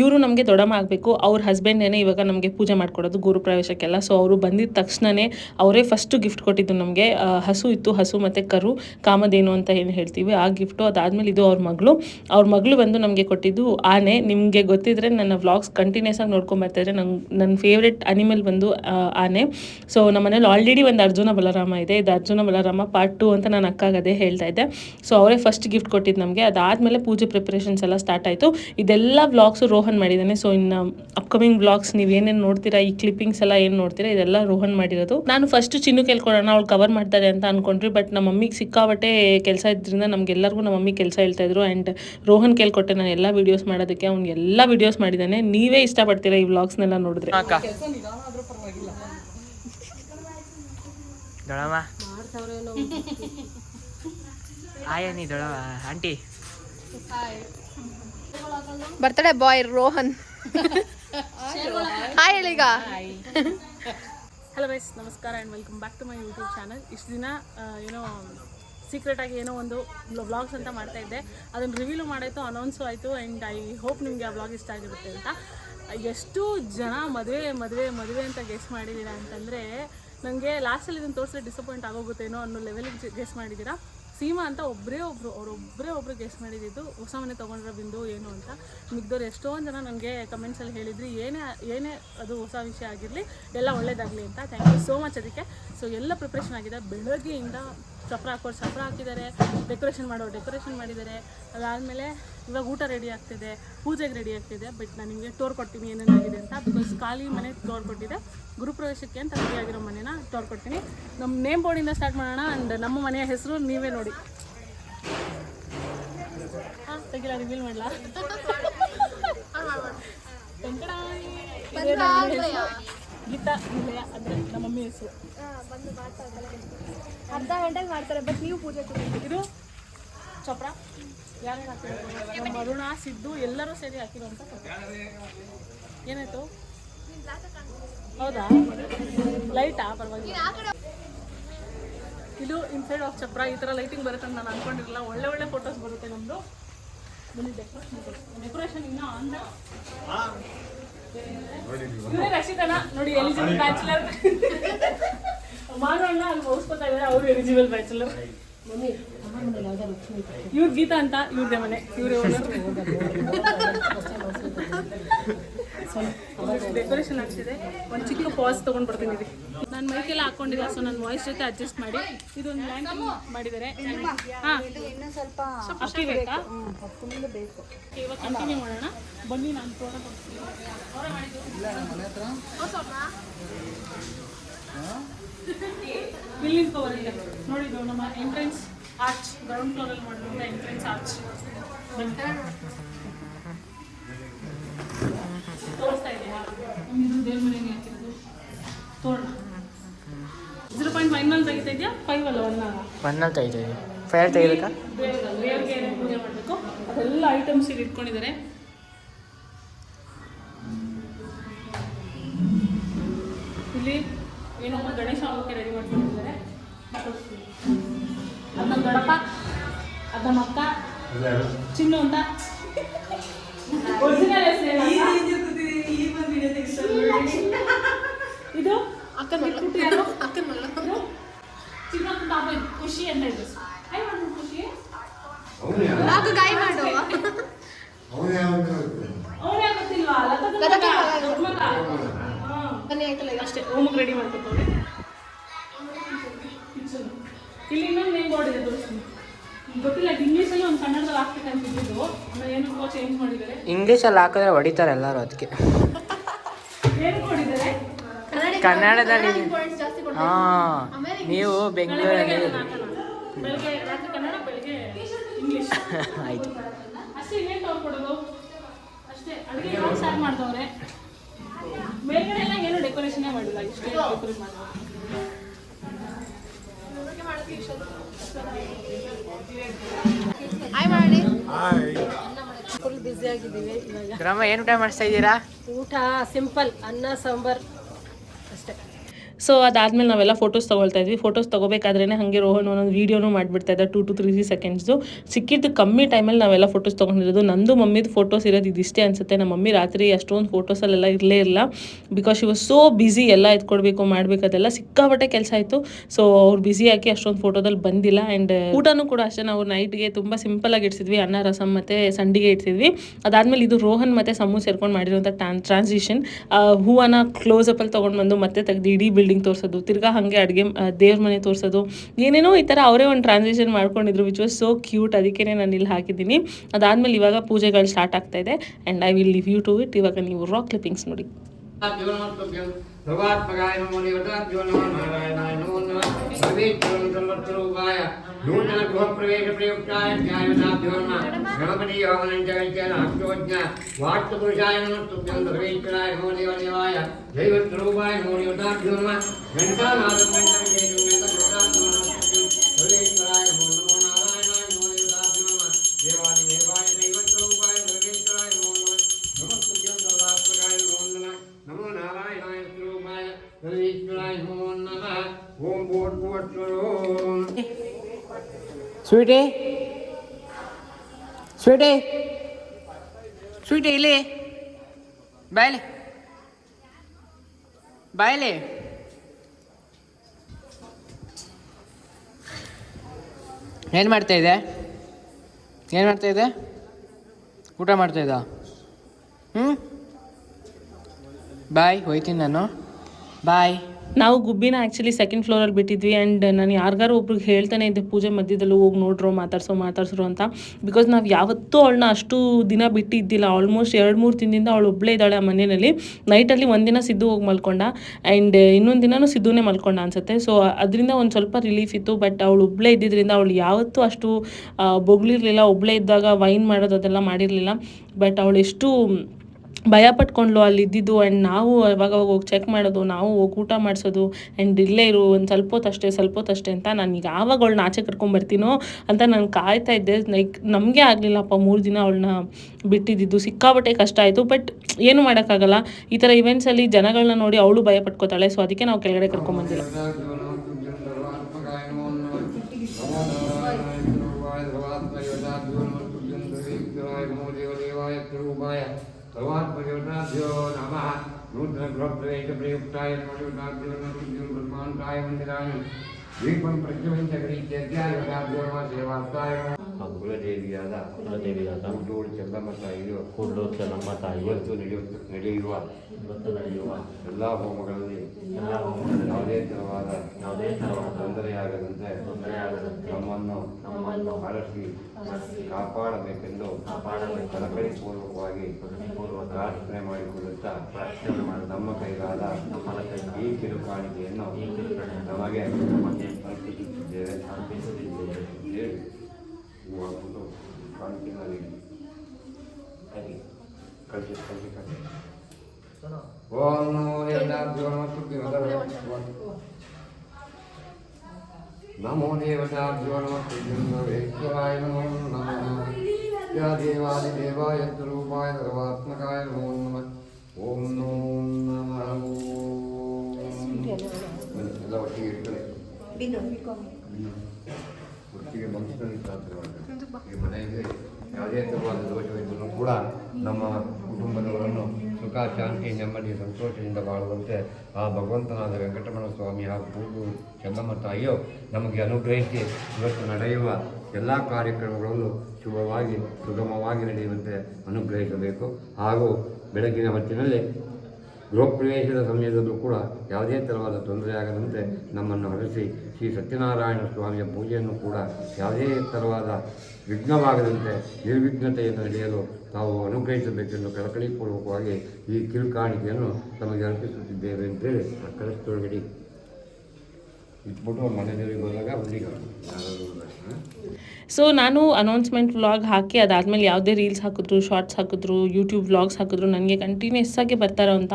ಇವರು ನಮಗೆ ದೊಡ್ಡಮ್ಮ ಆಗಬೇಕು ಅವ್ರ ಹಸ್ಬೆಂಡೇನೆ ಇವಾಗ ನಮಗೆ ಪೂಜೆ ಮಾಡ್ಕೊಡೋದು ಗುರುಪ್ರವೇಶಕ್ಕೆಲ್ಲ ಸೊ ಅವರು ಬಂದಿದ ತಕ್ಷಣವೇ ಅವರೇ ಫಸ್ಟು ಗಿಫ್ಟ್ ಕೊಟ್ಟಿದ್ದು ನಮಗೆ. ಹಸು ಇತ್ತು, ಹಸು ಮತ್ತು ಕರು, ಕಾಮಧೇನು ಅಂತ ಏನು ಹೇಳ್ತೀವಿ. ಆ ಗಿಫ್ಟು ಅದಾದಮೇಲೆ ಇದು ಅವ್ರ ಮಗಳು. ಅವ್ರ ಮಗಳು ಬಂದು ನಮಗೆ ಕೊಟ್ಟಿದ್ದು ಆನೆ. ನಿಮಗೆ ಗೊತ್ತಿದ್ರೆ ನನ್ನ ವ್ಲಾಗ್ಸ್ ಕಂಟಿನ್ಯೂಸ್ ಆಗಿ ನೋಡ್ಕೊಂಬರ್ತಿದ್ರೆ ಬರ್ತಾ ನಂಗೆ ನನ್ನ ಫೇವ್ರೆಟ್ ಅನಿಮಲ್ ಬಂದು ಆನೆ. ಸೊ ನಮ್ಮ ಮನೇಲಿ ಆಲ್ರೆಡಿ ಒಂದು ಅರ್ಜುನ ಬಲರಾಮ ಇದೆ. ಇದು ಅರ್ಜುನ ಬಲರಾಮ ಪಾರ್ಟ್ ಟು ಅಂತ ನಾನು ಅದೇ ಹೇಳ್ತಾ ಇದ್ದೆ. ಸೊ ಅವರೇ ಫಸ್ಟ್ ಗಿಫ್ಟ್ ಕೊಟ್ಟಿದ್ದು ನಮಗೆ. ಅದಾದಮೇಲೆ ಪೂಜೆ ಪ್ರಿಪ್ರೇಷನ್ಸ್ ಎಲ್ಲ ಸ್ಟಾರ್ಟ್ ಆಯಿತು. ಇದೆಲ್ಲ ವ್ಲಾಗ್ಸು ರೋಹನ್ ಮಾಡಿದ್ದಾನೆ. ಸೊ ಇನ್ನು ಅಪ್ಕಮಿಂಗ್ ಬ್ಲಾಗ್ಸ್ ನೀವು ಏನೇನು ನೋಡ್ತೀರಾ ಈ ಕ್ಲಿಪ್ಪಿಂಗ್ಸ್ ಎಲ್ಲ ಏನು ನೋಡ್ತೀರಾ ಇದೆಲ್ಲ ರೋಹನ್ ಮಾಡಿರೋದು. ನಾನು ಫಸ್ಟ್ ಚಿನ್ನು ಕೇಳ್ಕೊಳ್ಳೋಣ ಅವ್ಳು ಕವರ್ ಮಾಡ್ತಾರೆ ಅಂತ ಅನ್ಕೊಂಡ್ರಿ ಬಟ್ ನಮ್ಮ ಮಮ್ಮಿಗೆ ಸಿಕ್ಕಾಬಟ್ಟೆ ಕೆಲಸ ಇದ್ರಿಂದ ನಮಗೆಲ್ಲರಿಗೂ ನಮ್ಮ ಮಮ್ಮಿ ಕೆಲಸ ಹೇಳ್ತಾ ಇದ್ರು. ಆ್ಯಂಡ್ ರೋಹನ್ ಕೇಳ್ಕೊಟ್ಟೆ ನಾನು ಎಲ್ಲ ವಿಡಿಯೋಸ್ ಮಾಡೋದಕ್ಕೆ ಅವ್ನು ಎಲ್ಲ ವಿಡಿಯೋಸ್ ಮಾಡಿದ್ದಾನೆ. ನೀವೇ ಇಷ್ಟಪಡ್ತೀರಾ ಈ ವ್ಲಾಗ್ಸ್ನೆಲ್ಲ ನೋಡಿದ್ರೆ? Aunty. Birthday boy Rohan. Hi ಹೇಳಿಗ hello guys ನಮಸ್ಕಾರ and welcome back to my YouTube channel ಇಷ್ಟು ದಿನ ಏನೋ ಸೀಕ್ರೆಟಾಗಿ ಏನೋ ಒಂದು ವ್ಲಾಗ್ಸ್ ಅಂತ ಮಾಡ್ತಾ ಇದ್ದೆ. ಅದನ್ನು ರಿವೀಲು ಮಾಡಾಯಿತು ಅನೌನ್ಸು ಆಯಿತು ಆ್ಯಂಡ್ ಐ ಹೋಪ್ ನಿಮಗೆ ಆ ವ್ಲಾಗ್ ಇಷ್ಟ ಆಗಿರುತ್ತೆ ಅಂತ. ಎಷ್ಟು ಜನ ಮದುವೆ ಮದುವೆ ಮದುವೆ ಅಂತ ಗೆಸ್ ಮಾಡಿದ್ದೀರಾ ಅಂತಂದರೆ ನನಗೆ ಲಾಸ್ಟಲ್ಲಿ ಇದನ್ನು ತೋರಿಸಿದ್ರೆ ಡಿಸಪಾಯಿಂಟ್ ಆಗೋಗುತ್ತೇನೋ ಅನ್ನೋ ಲೆವೆಲಿಗೆ ಗೆಸ್ ಮಾಡಿದ್ದೀರಾ ಸೀಮಾ ಅಂತ ಒಬ್ಬರೇ ಒಬ್ಬರು ಒಬ್ಬರೇ ಒಬ್ಬರು ಗೆಸ್ಟ್ ಮಾಡಿದ್ದು. ಹೊಸ ಮನೆ ತೊಗೊಂಡ್ರೆ ಬಿಂದು ಏನು ಅಂತ. ಮಿಗ್ದವ್ರು ಎಷ್ಟೊಂದು ಜನ ನನಗೆ ಕಮೆಂಟ್ಸಲ್ಲಿ ಹೇಳಿದ್ರಿ, ಏನೇ ಏನೇ ಅದು ಹೊಸ ವಿಷಯ ಆಗಿರಲಿ, ಎಲ್ಲ ಒಳ್ಳೇದಾಗಲಿ ಅಂತ. ಥ್ಯಾಂಕ್ ಯು ಸೋ ಮಚ್ ಅದಕ್ಕೆ. ಸೊ ಎಲ್ಲ ಪ್ರಿಪ್ರೇಷನ್ ಆಗಿದೆ. ಬೆಳಗ್ಗೆಯಿಂದ ಚಪ್ರ ಹಾಕೋರು ಚಪ್ರ ಹಾಕಿದ್ದಾರೆ ಡೆಕೋರೇಷನ್ ಮಾಡೋರು ಡೆಕೋರೇಷನ್ ಮಾಡಿದ್ದಾರೆ. ಅದಾದಮೇಲೆ ಇವಾಗ ಊಟ ರೆಡಿ ಆಗ್ತಿದೆ ಪೂಜೆಗೆ ರೆಡಿ ಆಗ್ತಿದೆ ಬಟ್ ನಾನು ನಿಮಗೆ ಟೋರ್ ಕೊಡ್ತೀನಿ ಏನೇನಾಗಿದೆ ಅಂತ ಬಿಕಾಸ್ ಖಾಲಿ ಮನೆ ಟೋರ್ ಕೊಟ್ಟಿದೆ. ಗುರುಪ್ರವೇಶಕ್ಕೆ ಅಂತ ರೆಡಿ ಆಗಿರೋ ಮನೇನ ಟೋರ್ ಕೊಡ್ತೀನಿ. ನಮ್ಮ ನೇಮ್ ಬೋರ್ಡಿಂದ ಸ್ಟಾರ್ಟ್ ಮಾಡೋಣ ಆ್ಯಂಡ್ ನಮ್ಮ ಮನೆಯ ಹೆಸರು ನೀವೇ ನೋಡಿ. ಹಾಂ ತೆಗಿಲ್ಲ ರಿವೀಲ್ ಮಾಡಲಾ? ಗೀತಾ ನಿಲಯ ಅಂದರೆ ನಮ್ಮ ಮಮ್ಮಿ ಹೆಸರು ಅರ್ಧ ಗಂಟೆಗೆ ಮಾಡ್ತಾರೆ ಬಟ್ ನೀವು ಪೂಜೆ ಇದು ಚಪ್ರ. ಹಾಕಿರೋದು ನಮ್ಮ ಅರುಣ ಸಿದ್ದು ಎಲ್ಲರೂ ಸೇರಿ ಹಾಕಿರುವಂಥ ಚಪ್ರ ಏನಾಯ್ತು? ಹೌದಾ? ಲೈಟಾ? ಪರವಾಗಿಲ್ಲ. ಇದು ಇನ್ಸೈಡ್ ಆಫ್ ಚಪ್ರ ಈ ಥರ ಲೈಟಿಂಗ್ ಬರುತ್ತೆ ಅಂತ ನಾನು ಅನ್ಕೊಂಡಿರಲಿಲ್ಲ ಒಳ್ಳೆ ಒಳ್ಳೆ ಫೋಟೋಸ್ ಬರುತ್ತೆ ನಮ್ಮದು ಬನ್ನಿ ಡೆಕೋರೇಷನ್ ಡೆಕೋರೇಷನ್ ಇನ್ನೂ ಆನ್ ಇವರೇ ರಕ್ಷಿತನ. ನೋಡಿ ಎಲಿಜಿಬಲ್ ಬ್ಯಾಚುಲರ್ ಮಾನವಣ್ಣ ಅಲ್ಲಿ ಮುಗಿಸ್ಕೊತಾ ಇದ್ದಾರೆ. ಅವರು ಎಲಿಜಿಬಲ್ ಬ್ಯಾಚುಲರ್ ಇವ್ರ ಗೀತಾ ಅಂತ ಇವ್ರದೇ ಮನೆ. ಇವ್ರೇ ಡೆಕೋರೇಷನ್ ಆಗ್ತಿದೆ ಒಂದು ಚಿಕ್ಕ ಪಾಸ್ ತಗೊಂಡ್ ಬರ್ತೀನಿ ನಾನು ಮೈಕೆಲ್ಲ ಹಾಕೊಂಡಿಲ್ಲ ಸೊ ನನ್ನ ವಾಯ್ಸ್ ಜೊತೆ ಅಡ್ಜಸ್ಟ್ ಮಾಡಿ ಇದೊಂದು ಲ್ಯಾಂಡ್ ಮಾಡಿದ್ದಾರೆ. ಹಾಂ. ಅಕ್ಕಿ ಬೇಕಾ? ಇವಾಗ ಕಂಟಿನ್ಯೂ ಮಾಡೋಣ. ಬನ್ನಿ ನಾನು ಮಾಡಿದ್ದು ಇಲ್ಲಿ ನೋಡಿ ನಮ್ಮ ಎಂಟ್ರೆನ್ಸ್ ಆರ್ಚ್ ಗ್ರೌಂಡ್ ಫ್ಲೋರಲ್ಲಿ ಮಾಡಿರುವಂಥ ಎಂಟ್ರೆನ್ಸ್ ಆರ್ಚ್ ತೋರಿಸ್ತಾ ಇದೆಯಾ ಇದು ದೇವ್ರ ಮನೆಗೆ ಹಾಕಿರೋದು ತೋರಣ. ಜೀರೋ ಪಾಯಿಂಟ್ ಫೈವ್ ಅಲ್ಲಿ ತೆಗಿತಾ ಇದೆಯಾ ಫೈವ್ ಅಲ್ಲ ಒನ್ ಫೈರ್ ತೆಗಿಬೇಕಾ? ದೇವ್ರಿಗೆ ಏನೇನು ಪೂಜೆ ಮಾಡಬೇಕು? ಅದೆಲ್ಲ ಐಟಮ್ಸ್ ಇಲ್ಲಿ ಇಟ್ಕೊಂಡಿದ್ದಾರೆ. ಇಲ್ಲಿ ಏನೋ ಗಣೇಶ ಹಬ್ಬಕ್ಕೆ ರೆಡಿ ಮಾಡ್ಕೊಂಡಿದ್ದಾರೆ. ಅದನ್ನ ನಮ್ಮ ದೊಡ್ಡಪ್ಪ ಅದು ನಮ್ಮ ಅಕ್ಕ ಚಿನ್ನು ಅಂತ. ಒರಿಜಿನಲ್ ಹೆಸರು ಇದು? ಅಕ್ಕನ ಯಾರು? ಅಕ್ಕನ ಮಗಳು. ಚಿನ್ನ ಪಾಪ ಖುಷಿ ಅಂತ ಇದೆ ಹಾಯ್ ಮಾಡು ಖುಷಿ. ಲಾಗು ಗಾಯ ಮಾಡು. ಅವ್ರು ಗೊತ್ತಿಲ್ವಾ? ಲತಾ ಲತಾ ದೊಡ್ಡ ಮಗ. ಹಾ. ಆಯ್ತಲ್ಲ ಈಗ ಅಷ್ಟೇ. ಹೋಮಕ್ಕೆ ರೆಡಿ ಮಾಡ್ಕೊತವ್ರೆ ಇಲ್ಲಿ ಇನ್ನೊಂದು ನೇಮ್ ಬೋರ್ಡ್ ಇದೆ ತೋರಿಸ್ತೀನಿ ಗೊತ್ತಿಲ್ಲ ಇಂಗ್ಲೀಷಲ್ಲಿ ಒಂದು ಕನ್ನಡದಲ್ಲಿ ಹಾಕ್ಬೇಕಂತ ಇದ್ದಿದ್ದು. ಆಮೇಲೆ ಏನಕ್ಕೋ ಚೇಂಜ್ ಮಾಡಿದ್ದಾರೆ. ಇಂಗ್ಲೀಷಲ್ಲಿ ಹಾಕಿದ್ರೆ ಹೊಡಿತಾರೆ ಎಲ್ಲರೂ ಅದಕ್ಕೆ. ಏನು ಕನ್ನಡದಲ್ಲಿ. ಹಾಂ ನೀವು ಬೆಂಗಳೂರಲ್ಲಿ ಆಯ್ತು. ಹಾಯ್ ಮಾಡಿ ಫುಲ್ ಬ್ಯುಸಿ ಆಗಿದ್ದೀವಿ ಇವಾಗ. ಗ್ರಾಮ ಏನು ಊಟ ಮಾಡಿಸ್ತಾ ಇದ್ದೀರಾ? ಊಟ ಸಿಂಪಲ್ ಅನ್ನ ಸಾಂಬಾರ್. ಸೊ ಅದಾದ್ಮೇಲೆ ನಾವೆಲ್ಲ ಫೋಟೋಸ್ ತೊಗೊಳ್ತಾ ಇದ್ವಿ. ಫೋಟೋಸ್ ತೊಗೋಬೇಕಾದ್ರೇ ಹಂಗೆ ರೋಹನ್ ಒಂದೊಂದು ವೀಡಿಯೋನು ಮಾಡಿಬಿಡ್ತಾ ಇದ್ದ two to three three seconds ಸಿಕ್ಕಿದ್ದು ಕಮ್ಮಿ ಟೈಮಲ್ಲಿ ನಾವೆಲ್ಲ ಫೋಟೋಸ್ ತೊಗೊಂಡಿರೋದು. ನಂದು ಮಮ್ಮಿದು ಫೋಟೋಸ್ ಇರೋದು ಇದಿಷ್ಟೇ ಅನಿಸುತ್ತೆ. ನಮ್ಮ ಮಮ್ಮಿ ರಾತ್ರಿ ಅಷ್ಟೊಂದು ಫೋಟೋಸಲ್ಲೆಲ್ಲ ಇರಲೇ ಇಲ್ಲ. ಬಿಕಾಸ್ ಇವಾಗ ಸೋ ಬ್ಯುಸಿ ಎಲ್ಲ ಎತ್ಕೊಡ್ಬೇಕು, ಮಾಡ್ಬೇಕು ಅದೆಲ್ಲ ಸಿಕ್ಕಾಪಟ್ಟೆ ಕೆಲಸ ಆಯಿತು. ಸೊ ಅವ್ರು ಬ್ಯುಸಿ ಆಗಿ ಅಷ್ಟೊಂದು ಫೋಟೋದಲ್ಲಿ ಬಂದಿಲ್ಲ. ಆ್ಯಂಡ್ ಊಟನೂ ಕೂಡ ಅಷ್ಟೇ. ನಾವು ನೈಟ್ಗೆ ತುಂಬ ಸಿಂಪಲಾಗಿ ಇಡ್ಸಿದ್ವಿ. ಅನ್ನ, ರಸಂ ಮತ್ತು ಸಂಡಿಗೆ ಇಡ್ಸಿದ್ವಿ. ಅದಾದಮೇಲೆ ಇದು ರೋಹನ್ ಮತ್ತು ಸಮೂ ಸೇರ್ಕೊಂಡು ಮಾಡಿರುವಂಥ ಟ್ರಾನ್ ಟ್ರಾನ್ಸಿಷನ್ ಹೂವನ್ನ ಕ್ಲೋಸಪ್ಪಲ್ಲಿ ತೊಗೊಂಡು ಬಂದು ಮತ್ತೆ ತೆಗೆದು ಇಡೀ ಬಿಲ್ಡಿಂಗ್ ತೋರಿಸೋದು, ತಿರ್ಗಾ ಹಾಗೆ ಅಡುಗೆ ದೇವ್ರ ಮನೆ ತೋರಿಸೋದು, ಏನೇನೋ ಈ ಥರ ಅವರೇ ಒಂದು ಟ್ರಾನ್ಸಿಷನ್ ಮಾಡ್ಕೊಂಡಿದ್ರು ವಿಚ್ ವಾಸ್ ಸೋ ಕ್ಯೂಟ್ ಅದಕ್ಕೇ ನಾನು ಇಲ್ಲಿ ಹಾಕಿದ್ದೀನಿ. ಅದಾದಮೇಲೆ ಇವಾಗ ಪೂಜೆಗಳು ಸ್ಟಾರ್ಟ್ ಆಗ್ತಾ ಇದೆ. And I will leave you to it ಇವಾಗ ನೀವು ರಾಕ್ ಕ್ಲಿಪ್ಪಿಂಗ್ಸ್ ನೋಡಿ. भगवात्मकाय नमो देवताभ्यो नमो नारायणाय नमो नमः। सर्वेभ्यो नूतनवत्सरूपाय नूतनगृहप्रवेशप्रयुक्ताय न्यायदाभ्यो नमः। गणपति हवनञ्जयञ्चन अष्टोज्ञ वाष्टपुरुषाय नमस्तुभ्यं सर्वेश्वराय नमो देवदेवाय दैवस्वरूपाय नमो देवताभ्यो नमः। घण्टानाथपञ्चविजयं सर्वेश्वराय नमो नमो नारायणाय नमो देवताभ्यो नमः। देवाय ಸ್ವೀಟೇ. ಸ್ವೀಟೇ. ಸ್ವೀಟೇ, ಇಲ್ಲಿ. ಬಾಯ್ಲೆ. ಬಾಯ್ಲೆ. ಏನು ಮಾಡ್ತಾ ಇದೆ? ಏನು ಮಾಡ್ತಾ ಇದೆ? ಊಟ ಮಾಡ್ತಾ ಇದ್ದ? ಹ್ಞೂ ಬಾಯ್, ಹೋಯ್ತೀನಿ ನಾನು. ಬಾಯ್. ನಾವು ಗುಬ್ಬಿನ ಆ್ಯಕ್ಚುಲಿ ಸೆಕೆಂಡ್ ಫ್ಲೋರಲ್ಲಿ ಬಿಟ್ಟಿದ್ವಿ ಆ್ಯಂಡ್ ನಾನು ಯಾರಿಗಾರು ಒಬ್ರಿಗೆ ಹೇಳ್ತಾನೆ ಇದ್ದೆ, ಪೂಜೆ ಮಧ್ಯದಲ್ಲೂ ಹೋಗಿ ನೋಡ್ರು, ಮಾತಾಡ್ಸೋ, ಮಾತಾಡ್ಸ್ರು ಅಂತ. ಬಿಕಾಸ್ ನಾವು ಯಾವತ್ತೂ ಅವಳನ್ನ ಅಷ್ಟು ದಿನ ಬಿಟ್ಟಿದ್ದಿಲ್ಲ ಆಲ್ಮೋಸ್ಟ್ ಎರಡು ಮೂರು ದಿನದಿಂದ ಅವಳು ಒಬ್ಬಳೇ ಇದ್ದಾಳೆ ಆ ಮನೆಯಲ್ಲಿ. ನೈಟಲ್ಲಿ ಒಂದಿನ ಸಿದ್ದು ಹೋಗಿ ಮಲ್ಕೊಂಡ ಆ್ಯಂಡ್ ಇನ್ನೊಂದು ದಿನನೂ ಸಿದ್ದುನೇ ಮಲ್ಕೊಂಡ ಅನ್ಸುತ್ತೆ. ಸೊ ಅದರಿಂದ ಒಂದು ಸ್ವಲ್ಪ ರಿಲೀಫ್ ಇತ್ತು ಬಟ್ ಅವಳು ಒಬ್ಬಳೇ ಇದ್ದಿದ್ದರಿಂದ ಅವಳು ಯಾವತ್ತೂ ಅಷ್ಟು ಬೊಗಳಿರಲಿಲ್ಲ ಒಬ್ಬಳೇ ಇದ್ದಾಗ ವೈನ್ ಮಾಡೋದು ಅದೆಲ್ಲ ಮಾಡಿರಲಿಲ್ಲ. ಬಟ್ ಅವಳು ಎಷ್ಟು ಭಯ ಪಟ್ಕೊಂಡ್ಲು ಅಲ್ಲಿ ಇದ್ದಿದ್ದು ಆ್ಯಂಡ್ ನಾವು ಅವಾಗ ಹೋಗಿ ಚೆಕ್ ಮಾಡೋದು, ನಾವು ಹೋಗಿ ಊಟ ಮಾಡಿಸೋದು ಆ್ಯಂಡ್ ಇಲ್ಲೇ ಇರು, ಒಂದು ಸ್ವಲ್ಪ ಹೊತ್ತು ಅಷ್ಟೇ ಸ್ವಲ್ಪ ಹೊತ್ತಷ್ಟೇ ಅಂತ ನಾನು ಈಗ ಯಾವಾಗ ಅವಳನ್ನ ಆಚೆ ಕರ್ಕೊಂಡ್ಬರ್ತೀನೋ ಅಂತ ನಾನು ಕಾಯ್ತಾ ಇದ್ದೆ. ಲೈಕ್ ನಮಗೆ ಆಗಲಿಲ್ಲಪ್ಪ ಮೂರು ದಿನ ಅವಳನ್ನ ಬಿಟ್ಟಿದ್ದು ಸಿಕ್ಕಾಬಟ್ಟೆ ಕಷ್ಟ ಆಯಿತು. ಬಟ್ ಏನು ಮಾಡೋಕ್ಕಾಗಲ್ಲ. ಈ ಥರ ಇವೆಂಟ್ಸಲ್ಲಿ ಜನಗಳನ್ನ ನೋಡಿ ಅವಳು ಭಯ ಪಟ್ಕೋತಾಳೆ. ಸೊ ಅದಕ್ಕೆ ನಾವು ಕೆಳಗಡೆ ಸರ್ವಾತ್ಮದೇವತಾಭ್ಯೋ ನಮಃ ಗೃಹಪ್ರವೇಶ ಪ್ರಯುಕ್ತಾಯ ನಮಃ ಬ್ರಹ್ಮಾಂತಾಯ ಮಂದಿರಾಯ ದೀಪಂ ಪ್ರಜ್ವಲಿತ ಗಣೀತ್ಯಾಧ್ಯಾಯ ನಮಃ ಸೇವಾರ್ಥಾಯ ನಮಃ ಕುಲದೇವಿಯಾದ ಕುಲದೇವಿಯಾದ ಕೂಡೂರು ಚೆಲ್ಲಮ್ಮ ತಾಯಿಯು ಕೂಡಲು ಚೆನ್ನಮ್ಮ ತಾಯಿ ಇವತ್ತು ನಡೆಯುತ್ತ ನಡೆಯುವ ಇವತ್ತು ನಡೆಯುವ ಎಲ್ಲ ಹೋಮಗಳಲ್ಲಿ ಎಲ್ಲ ಹೋಮಗಳಲ್ಲಿ ಯಾವುದೇ ತರವಾದ ಯಾವುದೇ ತರವಾದ ತೊಂದರೆಯಾಗದಂತೆ ತೊಂದರೆಯಾಗದಂತೆ ನಮ್ಮನ್ನು ಹರಸಿ ಕಾಪಾಡಬೇಕೆಂದು ಕಾಪಾಡಬೇಕು. ಕಳಕಳಿಪೂರ್ವಕವಾಗಿ ಹೃದಯಪೂರ್ವಕ ಪ್ರಾರ್ಥನೆ ಮಾಡಿಕೊಳ್ಳುತ್ತಾ ಪ್ರಾರ್ಥನೆ ಮಾಡಿ ನಮ್ಮ ಕೈಗಾದ ಈ ಕಿರುಕಾಣಿಕೆಯನ್ನು ನಮಗೆ ಅರ್ಪಿಸುತ್ತಿದ್ದೇವೆ. ಅರ್ಪಿಸುತ್ತಿದ್ದೇವೆ. ಹಾಗೆ ಕಳಿಸಿ ಕಳಿಸಿ ಓಂ ನಮೋ ದೇವತಾಭ್ಯೋ ನಮಃ ನಮೋ ದೇವತಾಭ್ಯೋ ನಮಃ ವೇಶ್ವರಾಯ ನಮೋ ನಮಃ ಯಾ ದೇವಾದಿದೇವಾಯ ಸ್ವರೂಪಾಯ ಸರ್ವಾತ್ಮಕಾಯ ನಮೋ ನಮಃ ಓಂ ನಮೋ ನಮಃ ಓಂ ಎಲ್ಲ ಒಟ್ಟಿಗೆ ಇರ್ತದೆ ಒಟ್ಟಿಗೆ ಮನಸ್ಸಿನಲ್ಲಿ ಪ್ರಾರ್ಥನೆ ಮಾಡಬೇಕು ಈ ಮನೆಯಲ್ಲಿ ಯಾವುದೇ ತರವಾದ ದೋಷವಿದ್ದರೂ ಕೂಡ ನಮ್ಮ ಕುಟುಂಬದವರನ್ನು ಸುಖ ಶಾಂತಿ ನೆಮ್ಮದಿ, ಸಂತೋಷದಿಂದ ಬಾಳುವಂತೆ ಆ ಭಗವಂತನಾದ ವೆಂಕಟರಮಣ ಸ್ವಾಮಿ ಹಾಗೂ ಪೂರ್ವ ಚೆನ್ನಮ್ಮ ತಾಯಿಯು ನಮಗೆ ಅನುಗ್ರಹಿಸಿ ಇವತ್ತು ನಡೆಯುವ ಎಲ್ಲ ಕಾರ್ಯಕ್ರಮಗಳನ್ನು ಶುಭವಾಗಿ, ಸುಗಮವಾಗಿ ನಡೆಯುವಂತೆ ಅನುಗ್ರಹಿಸಬೇಕು. ಹಾಗೂ ಬೆಳಗಿನ ಹೊತ್ತಿನಲ್ಲಿ ಗೃಹಪ್ರವೇಶದ ಸಮಯದಲ್ಲೂ ಕೂಡ ಯಾವುದೇ ತರವಾದ ತೊಂದರೆಯಾಗದಂತೆ ನಮ್ಮನ್ನು ಹರಿಸಿ ಶ್ರೀ ಸತ್ಯನಾರಾಯಣ ಸ್ವಾಮಿಯ ಪೂಜೆಯನ್ನು ಕೂಡ ಯಾವುದೇ ತರವಾದ ವಿಘ್ನವಾಗದಂತೆ ನಿರ್ವಿಘ್ನತೆಯನ್ನು ನಡೆಯಲು ತಾವು ಅನುಗ್ರಹಿಸಬೇಕೆಂದು ಕಳಕಳಿಪೂರ್ವಕವಾಗಿ ಈ ಕಿರುಕಾಣಿಕೆಯನ್ನು ತಮಗೆ ಅರ್ಪಿಸುತ್ತಿದ್ದೇವೆ ಅಂತೇಳಿ ಕಳಿಸ್ತೊಳಗಡಿ. ಇಟ್ಬಿಟ್ಟು ಮನೆ ಹೋದಾಗ ಸೊ ನಾನು ಅನೌನ್ಸ್ಮೆಂಟ್ ವ್ಲಾಗ್ ಹಾಕಿ ಅದಾದಮೇಲೆ ಯಾವುದೇ ರೀಲ್ಸ್ ಹಾಕಿದ್ರು ಶಾರ್ಟ್ಸ್ ಹಾಕಿದ್ರು ಯೂಟ್ಯೂಬ್ ವ್ಲಾಗ್ಸ್ ಹಾಕಿದ್ರು, ನನಗೆ ಕಂಟಿನ್ಯೂಸ್ ಆಗಿ ಬರ್ತಾರೋ ಅಂತ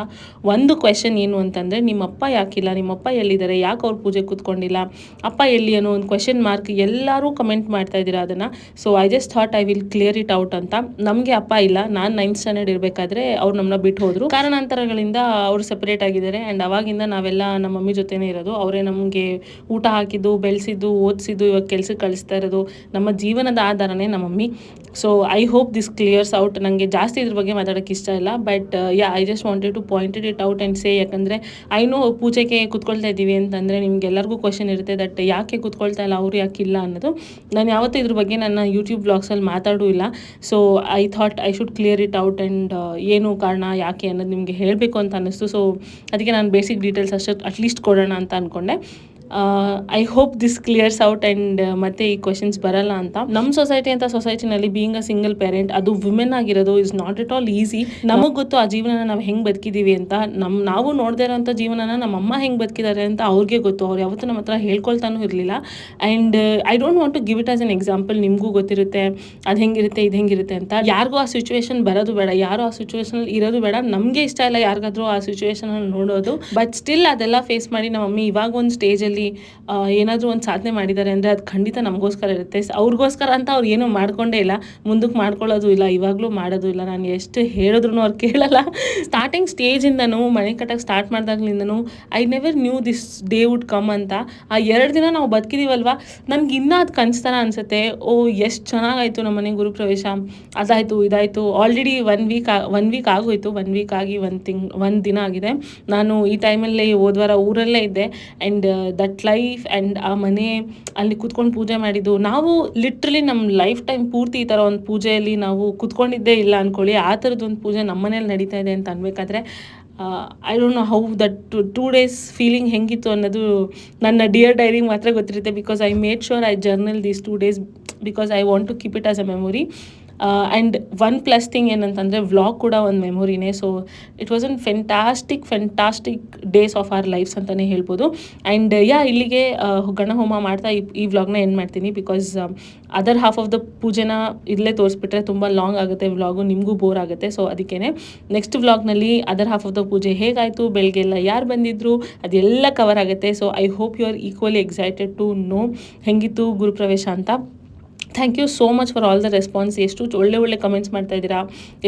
ಒಂದು ಕ್ವೆಶನ್ ಏನು ಅಂತಂದರೆ, ನಿಮ್ಮಪ್ಪ ಯಾಕಿಲ್ಲ? ನಿಮ್ಮ ಅಪ್ಪ ಎಲ್ಲಿದ್ದಾರೆ? ಯಾಕೆ ಅವ್ರು ಪೂಜೆ ಕೂತ್ಕೊಂಡಿಲ್ಲ? ಅಪ್ಪ ಎಲ್ಲಿ ಅನ್ನೋ ಒಂದು ಕ್ವೆಶನ್ ಮಾರ್ಕ್ ಎಲ್ಲರೂ ಕಮೆಂಟ್ ಮಾಡ್ತಾ ಇದ್ದೀರಾ ಅದನ್ನು. So I just thought I will clear it out ಅಂತ. ನಮಗೆ ಅಪ್ಪ ಇಲ್ಲ. ನಾನು ನೈನ್ತ್ ಸ್ಟ್ಯಾಂಡರ್ಡ್ ಇರಬೇಕಾದ್ರೆ ಅವ್ರು ನಮ್ಮನ್ನ ಬಿಟ್ಟು ಹೋದರು. ಕಾರಣಾಂತರಗಳಿಂದ ಅವರು ಸೆಪರೇಟ್ ಆಗಿದ್ದಾರೆ. ಆ್ಯಂಡ್ ಅವಾಗಿಂದ ನಾವೆಲ್ಲ ನಮ್ಮ ಮಮ್ಮಿ ಜೊತೆನೇ ಇರೋದು. ಅವರೇ ನಮಗೆ ಊಟ ಹಾಕಿದ್ದು, ಬೆಳೆಸಿದ್ದು, ಓದಿಸಿದ್ದು, ಇವಾಗ ಕೆಲಸಕ್ಕೆ ಕಳಿಸ್ತಾ ಇರೋದು ನಮ್ಮ ಜೀವನದ ಆಧಾರನೇ ನಮ್ಮ mummy. So I hope this clears out ನನಗೆ ಜಾಸ್ತಿ ಇದ್ರ ಬಗ್ಗೆ ಮಾತಾಡೋಕ್ಕೆ ಇಷ್ಟ ಇಲ್ಲ. But yeah I just wanted to pointed it out and say ಯಾಕಂದರೆ ಐ ನೋ ಪೂಜೆಗೆ ಕುತ್ಕೊಳ್ತಾ ಇದ್ದೀವಿ ಅಂತಂದರೆ ನಿಮ್ಗೆಲ್ಲರಿಗೂ ಕ್ವಶನ್ ಇರುತ್ತೆ. ದಟ್ ಯಾಕೆ ಕುತ್ಕೊಳ್ತಾ ಇಲ್ಲ, ಅವ್ರು ಯಾಕೆ ಇಲ್ಲ ಅನ್ನೋದು ನಾನು ಯಾವತ್ತೂ ಇದ್ರ ಬಗ್ಗೆ ನನ್ನ ಯೂಟ್ಯೂಬ್ ಬ್ಲಾಗ್ಸಲ್ಲಿ ಮಾತಾಡೂ ಇಲ್ಲ. So I thought I should clear it out and ಏನು ಕಾರಣ, ಯಾಕೆ ಅನ್ನೋದು ನಿಮಗೆ ಹೇಳಬೇಕು ಅಂತ ಅನ್ನಿಸ್ತು. ಸೊ ಅದಕ್ಕೆ ನಾನು ಬೇಸಿಕ್ ಡೀಟೇಲ್ಸ್ ಅಷ್ಟು ಅಟ್ಲೀಸ್ಟ್ ಕೊಡೋಣ ಅಂತ ಅಂದ್ಕೊಂಡೆ I hope this clears out and ಮತ್ತೆ ಈ ಕ್ವಶನ್ಸ್ ಬರಲ್ಲ ಅಂತ. ನಮ್ಮ ಸೊಸೈಟಿ ಅಂತ ಸೊಸೈಟಿನಲ್ಲಿ ಬೀಯಿಂಗ್ ಅ ಸಿಂಗಲ್ ಪೇರೆಂಟ್ ಅದು ವಿಮೆನ್ ಆಗಿರೋದು is not at all easy ನಮಗೆ ಗೊತ್ತು ಆ ಜೀವನನ ನಾವು ಹೆಂಗೆ ಬದುಕಿದ್ದೀವಿ ಅಂತ. ನಮ್, ನಾವು ನೋಡದೇ ಇರೋಂಥ ಜೀವನನ ನಮ್ಮ ಅಮ್ಮ ಹೆಂಗೆ ಬದುಕಿದ್ದಾರೆ ಅಂತ ಅವ್ರಿಗೆ ಗೊತ್ತು. ಅವ್ರು ಯಾವತ್ತೂ ನಮ್ಮ ಹತ್ರ ಹೇಳ್ಕೊಳ್ತಾನೂ ಇರಲಿಲ್ಲ. And I don't want to give it as an example ನಿಮಗೂ ಗೊತ್ತಿರುತ್ತೆ. ಅದು ಹೆಂಗಿರುತ್ತೆ, ಇದು ಹೆಂಗಿರುತ್ತೆ ಅಂತ. ಯಾರಿಗೂ ಆ ಸಿಚುವೇಶನ್ ಬರೋದು ಬೇಡ. ಯಾರು ಆ ಸಿಚುವೇಶನ್ ಇರೋದು ಬೇಡ. ನಮಗೆ ಇಷ್ಟ ಇಲ್ಲ ಯಾರಿಗಾದ್ರೂ ಆ ಸಿಚುವೇಶನ್ ನೋಡೋದು. ಬಟ್ ಸ್ಟಿಲ್ ಅದೆಲ್ಲ ಫೇಸ್ ಮಾಡಿ ನಮ್ಮ ಮಮ್ಮಿ ಇವಾಗ ಒಂದು ಸ್ಟೇಜಲ್ಲಿ ಏನಾದರೂ ಒಂದು ಸಾಧನೆ ಮಾಡಿದ್ದಾರೆ ಅಂದರೆ ಅದು ಖಂಡಿತ ನಮಗೋಸ್ಕರ ಇರುತ್ತೆ. ಅವ್ರಿಗೋಸ್ಕರ ಅಂತ ಅವ್ರು ಏನೂ ಮಾಡ್ಕೊಂಡೇ ಇಲ್ಲ. ಮುಂದಕ್ಕೆ ಮಾಡ್ಕೊಳ್ಳೋದು ಇಲ್ಲ, ಇವಾಗಲೂ ಮಾಡೋದು ಇಲ್ಲ. ನಾನು ಎಷ್ಟು ಹೇಳಿದ್ರು ಅವ್ರು ಕೇಳಲ್ಲ. ಸ್ಟಾರ್ಟಿಂಗ್ ಸ್ಟೇಜಿಂದನೂ ಮನೆ ಕಟ್ಟಕ್ಕೆ start ಮಾಡಿದಾಗ್ಲಿಂದನೂ I never knew this day would come ಅಂತ, ಆ ಎರಡು ದಿನ ನಾವು ಬದುಕಿದೀವಲ್ವ? ನನಗೆ ಇನ್ನೂ ಅದು ಕನ್ಸ್ತಾನ ಅನಿಸುತ್ತೆ. ಓ, ಎಷ್ಟು ಚೆನ್ನಾಗಾಯಿತು ನಮ್ಮ ಮನೆ ಗುರುಪ್ರವೇಶ ಅದಾಯಿತು, ಇದಾಯಿತು. Already one week one week ಆಗೋಯ್ತು. ಒನ್ ವೀಕ್ ಆಗಿ ಒಂದು ತಿಂಗ್, ಒಂದು ದಿನ ಆಗಿದೆ. ನಾನು ಈ ಟೈಮಲ್ಲಿ ಹೋದ್ವಾರ ಊರಲ್ಲೇ ಇದ್ದೆ. ಆ್ಯಂಡ್ ದಟ್ ಲೈಫ್ ಆ್ಯಂಡ್ ಆ ಮನೆ ಅಲ್ಲಿ ಕುತ್ಕೊಂಡು ಪೂಜೆ ಮಾಡಿದ್ದು, ನಾವು ಲಿಟ್ರಲಿ ನಮ್ಮ ಲೈಫ್ ಟೈಮ್ ಪೂರ್ತಿ ಈ ಥರ ಒಂದು ಪೂಜೆಯಲ್ಲಿ ನಾವು ಕುತ್ಕೊಂಡಿದ್ದೇ ಇಲ್ಲ ಅಂದ್ಕೊಳ್ಳಿ ಆ ಥರದ್ದೊಂದು ಪೂಜೆ ನಮ್ಮ ಮನೇಲಿ ನಡೀತಾ ಇದೆ ಅಂತ ಅನ್ಬೇಕಾದ್ರೆ I don't know how that two days feeling ಹೆಂಗಿತ್ತು ಅನ್ನೋದು ನನ್ನ ಡಿಯರ್ ಡೈರಿ ಮಾತ್ರ ಗೊತ್ತಿರುತ್ತೆ because I made sure I journal these two days because I want to keep it as a memory and one plus thing ಏನಂತಂದರೆ vlog ಕೂಡ ಒಂದು ಮೆಮೊರಿನೇ so it was an fantastic fantastic days of our lives ಅಂತಲೇ ಹೇಳ್ಬೋದು. And yeah ಇಲ್ಲಿಗೆ ಆ, ಗಣ ಹೋಮ ಮಾಡ್ತಾ ಈ ಈ ವ್ಲಾಗ್ನ ಎಂಡ್ ಮಾಡ್ತೀನಿ because other half of the ಪೂಜೆನ ಇಲ್ಲೇ ತೋರಿಸ್ಬಿಟ್ರೆ ತುಂಬ ಲಾಂಗ್ ಆಗುತ್ತೆ ವ್ಲಾಗು ನಿಮಗೂ ಬೋರ್ ಆಗುತ್ತೆ. ಸೊ ಅದಕ್ಕೇ ನೆಕ್ಸ್ಟ್ ವ್ಲಾಗ್ನಲ್ಲಿ ಅದರ್ ಹಾಫ್ ಆಫ್ ದ ಪೂಜೆ ಹೇಗಾಯಿತು ಬೆಳಗ್ಗೆ ಎಲ್ಲ ಯಾರು ಬಂದಿದ್ರು ಅದೆಲ್ಲ ಕವರ್ ಆಗುತ್ತೆ. So I hope you are equally excited to know ಹೆಂಗಿತ್ತು ಗುರುಪ್ರವೇಶ ಅಂತ. Thank you so much for all the response ಎಷ್ಟು ಒಳ್ಳೆ ಒಳ್ಳೆ ಕಮೆಂಟ್ಸ್ ಮಾಡ್ತಾ ಇದ್ದೀರಾ?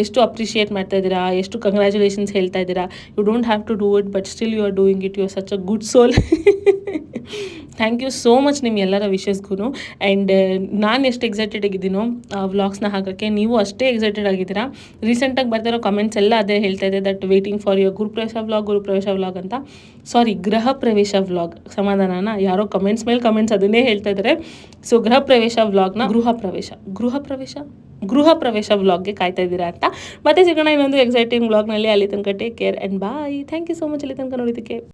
ಎಷ್ಟು ಅಪ್ರಿಷಿಯೇಟ್ ಮಾಡ್ತಾ ಇದ್ದೀರಾ? ಎಷ್ಟು ಕಂಗ್ರ್ಯಾಚುಲೇಷನ್ಸ್ ಹೇಳ್ತಾ ಇದ್ದೀರಾ? You don't have to do it but still you are doing it you are such a good soul thank you so much ನಿಮ್ಮ ಎಲ್ಲರ ವಿಶಸ್ಗೂ ಆ್ಯಂಡ್ ನಾನು ಎಷ್ಟು ಎಕ್ಸೈಟೆಡ್ ಆಗಿದ್ದೀನೋ ವ್ಲಾಗ್ಸ್ನ ಹಾಕೋಕ್ಕೆ ನೀವು ಅಷ್ಟೇ ಎಕ್ಸೈಟೆಡ್ ಆಗಿದ್ದೀರಾ? ರೀಸೆಂಟಾಗಿ ಬರ್ತಿರೋ ಕಮೆಂಟ್ಸ್ ಎಲ್ಲ ಅದೇ ಹೇಳ್ತಾ ಇದೆ ದಟ್ ವೇಟಿಂಗ್ ಫಾರ್ ಯುವರ್ ಗುರುಪ್ರವೇಶ ವ್ಲಾಗ್ ಗುರುಪ್ರವೇಶ ವ್ಲಾಗ್ ಅಂತ. ಸಾರಿ, ಗೃಹ ಪ್ರವೇಶ ವ್ಲಾಗ್. ಸಮಾಧಾನನ? ಯಾರೋ ಕಮೆಂಟ್ಸ್ ಮೇಲೆ ಕಮೆಂಟ್ಸ್ ಅದನ್ನೇ ಹೇಳ್ತಾ ಇದ್ದಾರೆ ಸೊ ಗೃಹ ಪ್ರವೇಶ ವ್ಲಾಗ್ನ ಗೃಹ ಪ್ರವೇಶ. ಗೃಹ ಪ್ರವೇಶ? ಗೃಹ ಪ್ರವೇಶ ವ್ಲಾಗ್ಗೆ ಕಾಯ್ತಾ ಇದ್ದೀರಾ ಅಂತ. ಮತ್ತೆ ಸಿಗೋಣ ಇನ್ನೊಂದು ಎಕ್ಸೈಟಿಂಗ್ ವ್ಲಾಗ್ನಲ್ಲಿ ಅಲ್ಲಿ ತನಕ take care and bye thank you so much ಅಲ್ಲಿ ತನಕ ನೋಡಿದ್ದಕ್ಕೆ.